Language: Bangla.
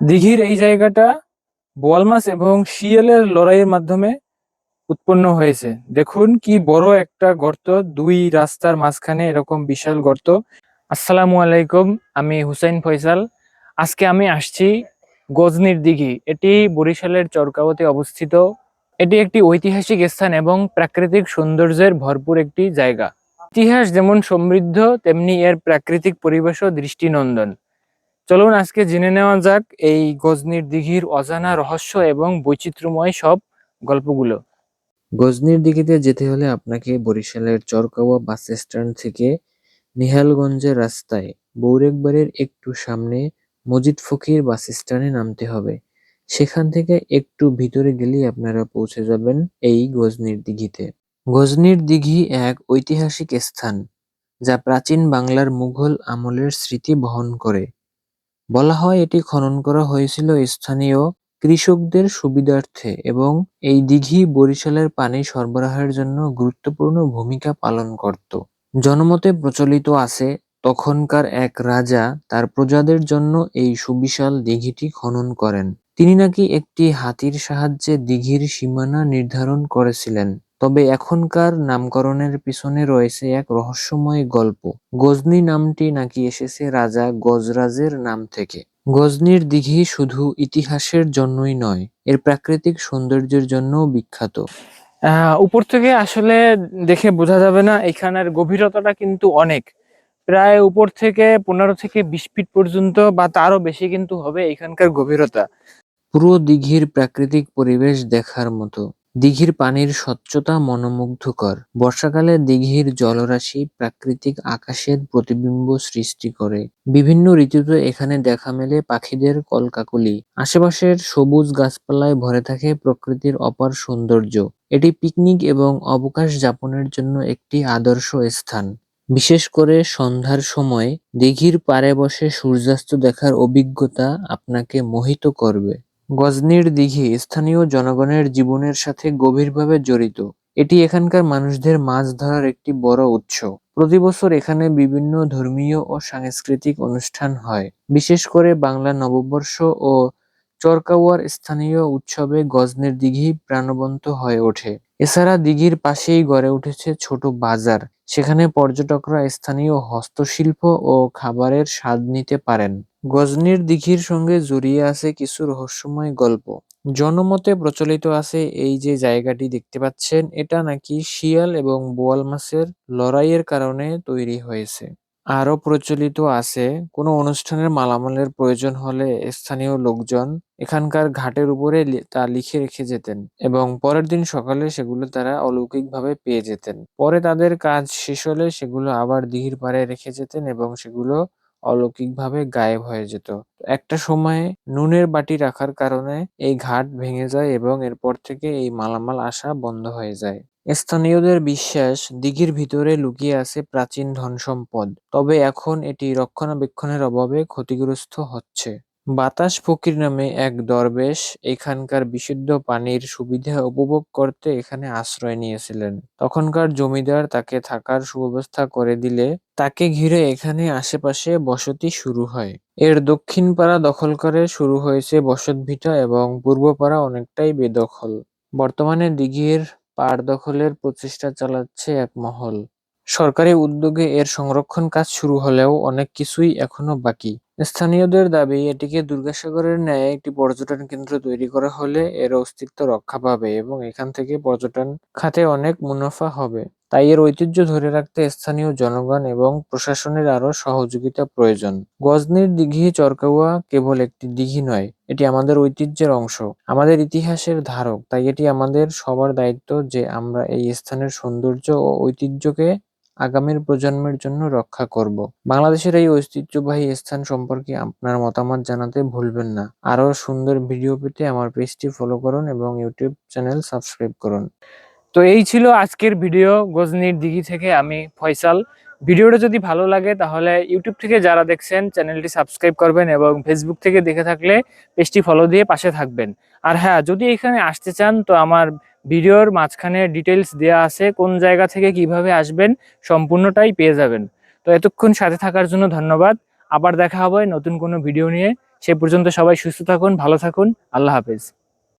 দিঘির এই জায়গাটা বোয়াল মাছ এবং শিয়ালের লড়াইয়ের মাধ্যমে উৎপন্ন হয়েছে। দেখুন কি বড় একটা গর্ত, দুই রাস্তার মাঝখানে এরকম বিশাল গর্ত। আসসালামু আলাইকুম, আমি হুসাইন ফয়সাল। আজকে আমি আসছি গজনির দিঘি। এটি বরিশালের চরকাওতে অবস্থিত। এটি একটি ঐতিহাসিক স্থান এবং প্রাকৃতিক সৌন্দর্যের ভরপুর একটি জায়গা। ইতিহাস যেমন সমৃদ্ধ, তেমনি এর প্রাকৃতিক পরিবেশও দৃষ্টিনন্দন। চলুন আজকে জেনে নেওয়া যাক এই গজনির দিঘির অজানা রহস্য এবং বৈচিত্র্যময় সব গল্পগুলো। গজনির দিঘিতে যেতে হলে আপনাকে বরিশালের চরকাওয়া বাস স্ট্যান্ড থেকে নিহালগঞ্জের রাস্তায় বৌরেকবাড়ির একটু সামনে মজিদ ফকির বাস স্ট্যান্ডে নামতে হবে। সেখান থেকে একটু ভিতরে গেলেই আপনারা পৌঁছে যাবেন এই গজনির দিঘিতে। গজনির দিঘি এক ঐতিহাসিক স্থান, যা প্রাচীন বাংলার মুঘল আমলের স্মৃতি বহন করে। বলা হয় এটি খনন করা হয়েছিল স্থানীয় কৃষকদের সুবিধার্থে এবং এই দিঘি বরিশালের পানি সরবরাহের জন্য গুরুত্বপূর্ণ ভূমিকা পালন করত। জনমতে প্রচলিত আছে, তখনকার এক রাজা তার প্রজাদের জন্য এই সুবিশাল দিঘিটি খনন করেন। তিনি নাকি একটি হাতির সাহায্যে দিঘির সীমানা নির্ধারণ করেছিলেন। তবে এখনকার নামকরণের পিছনে রয়েছে এক রহস্যময় গল্প। গজনি নামটি নাকি এসেছে রাজা গজরাজের নাম থেকে। গজনির দিঘি শুধু ইতিহাসের জন্যই নয় এর প্রাকৃতিক সৌন্দর্যের জন্যও বিখ্যাত। উপর থেকে আসলে দেখে বোঝা যাবে না এখানের গভীরতাটা কিন্তু অনেক। প্রায় উপর থেকে পনেরো থেকে বিশ ফিট পর্যন্ত বা তারও বেশি কিন্তু হবে এখানকার গভীরতা। পুরো দিঘির প্রাকৃতিক পরিবেশ দেখার মতো। দিঘির পানির স্বচ্ছতা মনোমুগ্ধকর। বর্ষাকালে দিঘির জলরাশি প্রাকৃতিক আকাশের প্রতিবিম্ব সৃষ্টি করে। বিভিন্ন ঋতুতে এখানে দেখা মেলে পাখিদের কলকাকলি। আশেপাশের সবুজ গাছপালায় ভরে থাকে প্রকৃতির অপার সৌন্দর্য। এটি পিকনিক এবং অবকাশ যাপনের জন্য একটি আদর্শ স্থান। বিশেষ করে সন্ধ্যার সময় দিঘির পাড়ে বসে সূর্যাস্ত দেখার অভিজ্ঞতা আপনাকে মোহিত করবে। গজনির দিঘি স্থানীয় জনগণের জীবনের সাথে গভীরভাবে জড়িত। এটি এখানকার মানুষদের মাছ ধরার একটি বড় উৎস। প্রতি বছর এখানে বিভিন্ন ধর্মীয় ও সাংস্কৃতিক অনুষ্ঠান হয়। বিশেষ করে বাংলা নববর্ষ ও চরকাওয়ার স্থানীয় উৎসবে গজনের দিঘি প্রাণবন্ত হয়ে ওঠে। এছাড়া দিঘির পাশেই গড়ে উঠেছে ছোট বাজার। সেখানে পর্যটকরা স্থানীয় হস্তশিল্প ও খাবারের স্বাদ নিতে পারেন। গজনির দিঘির সঙ্গে জড়িয়ে আছে কিছু রহস্যময় গল্প। জনমতে প্রচলিত আছে এই যে জায়গাটি দেখতে পাচ্ছেন, এটা নাকি শিয়াল এবং বোয়াল মাছের লড়াইয়ের কারণে তৈরি হয়েছে। আরও প্রচলিত আছে। কোনো অনুষ্ঠানের মালামালের প্রয়োজন হলে স্থানীয় লোকজন এখানকার ঘাটের উপরে লি- তা লিখে রেখে যেতেন এবং পরের দিন সকালে সেগুলো তারা অলৌকিকভাবে পেয়ে যেতেন। পরে তাদের কাজ শেষ হলে সেগুলো আবার দিঘির পাড়ে রেখে যেতেন এবং সেগুলো অলৌকিকভাবে গায়েব হয়ে যেত। একটা সময়ে নুনের বাটি রাখার কারণে এই ঘাট ভেঙে যায় এবং এরপর থেকে এই মালামাল আসা বন্ধ হয়ে যায়। স্থানীয়দের বিশ্বাস দিঘির ভিতরে লুকিয়ে আছে প্রাচীন ধনসম্পদ, তবে এখন এটি রক্ষণাবেক্ষণের অভাবে ক্ষতিগ্রস্ত হচ্ছে। বাতাস ফকির নামে এক দরবেশ এখানকার বিশুদ্ধ পানির সুবিধা উপভোগ করতে এখানে আশ্রয় নিয়েছিলেন। তখনকার জমিদার তাকে থাকার সুব্যবস্থা করে দিলে তাকে ঘিরে এখানে আশেপাশে বসতি শুরু হয়। এর দক্ষিণ পাড়া দখল করে শুরু হয়েছে বসতভিটা এবং পূর্ব পাড়া অনেকটাই বেদখল। বর্তমানে দিঘির পাড় দখলের প্রচেষ্টা চালাচ্ছে এক মহল। সরকারি উদ্যোগে এর সংরক্ষণ কাজ শুরু হলেও অনেক কিছুই এখনও বাকি। স্থানীয়দের দাবি, এটিকে দুর্গাসাগরের ন্যায় একটি পর্যটন কেন্দ্র তৈরি করা হলে এর অস্তিত্ব রক্ষা পাবে এবং এখান থেকে পর্যটন খাতে অনেক মুনাফা হবে। তাই এর ঐতিহ্য ধরে রাখতে স্থানীয় জনগণ এবং প্রশাসনের আরও সহযোগিতা প্রয়োজন। গজনির দিঘি চরকাওয়া কেবল একটি দিঘি নয়, এটি আমাদের ঐতিহ্যের অংশ, আমাদের ইতিহাসের ধারক, তাই এটি আমাদের সবার দায়িত্ব যে আমরা এই স্থানের সৌন্দর্য ও ঐতিহ্যকে আগামীর প্রজন্মের জন্য রক্ষা করব। বাংলাদেশের এই ঐতিহ্যবাহী স্থান সম্পর্কে আপনার মতামত জানাতে ভুলবেন না। আরও সুন্দর ভিডিও পেতে আমার পেজটি ফলো করুন এবং ইউটিউব চ্যানেল সাবস্ক্রাইব করুন। তো এই ছিল আজকের ভিডিও গজনির দিঘি থেকে আমি ফয়সাল। ভিডিওটা যদি ভালো লাগে তাহলে ইউটিউব থেকে যারা দেখছেন, চ্যানেলটি সাবস্ক্রাইব করবেন এবং ফেসবুক থেকে দেখে থাকলে পেজটি ফলো দিয়ে পাশে থাকবেন। আর হ্যাঁ যদি এখানে আসতে চান তো আমার ভিডিওর মাঝখানে ডিটেলস দেওয়া আছে, কোন জায়গা থেকে কীভাবে আসবেন সম্পূর্ণটাই পেয়ে যাবেন। তো এতক্ষণ সাথে থাকার জন্য ধন্যবাদ। আবার দেখা হবে নতুন কোনো ভিডিও নিয়ে। সে পর্যন্ত সবাই সুস্থ থাকুন, ভালো থাকুন। আল্লাহ হাফেজ।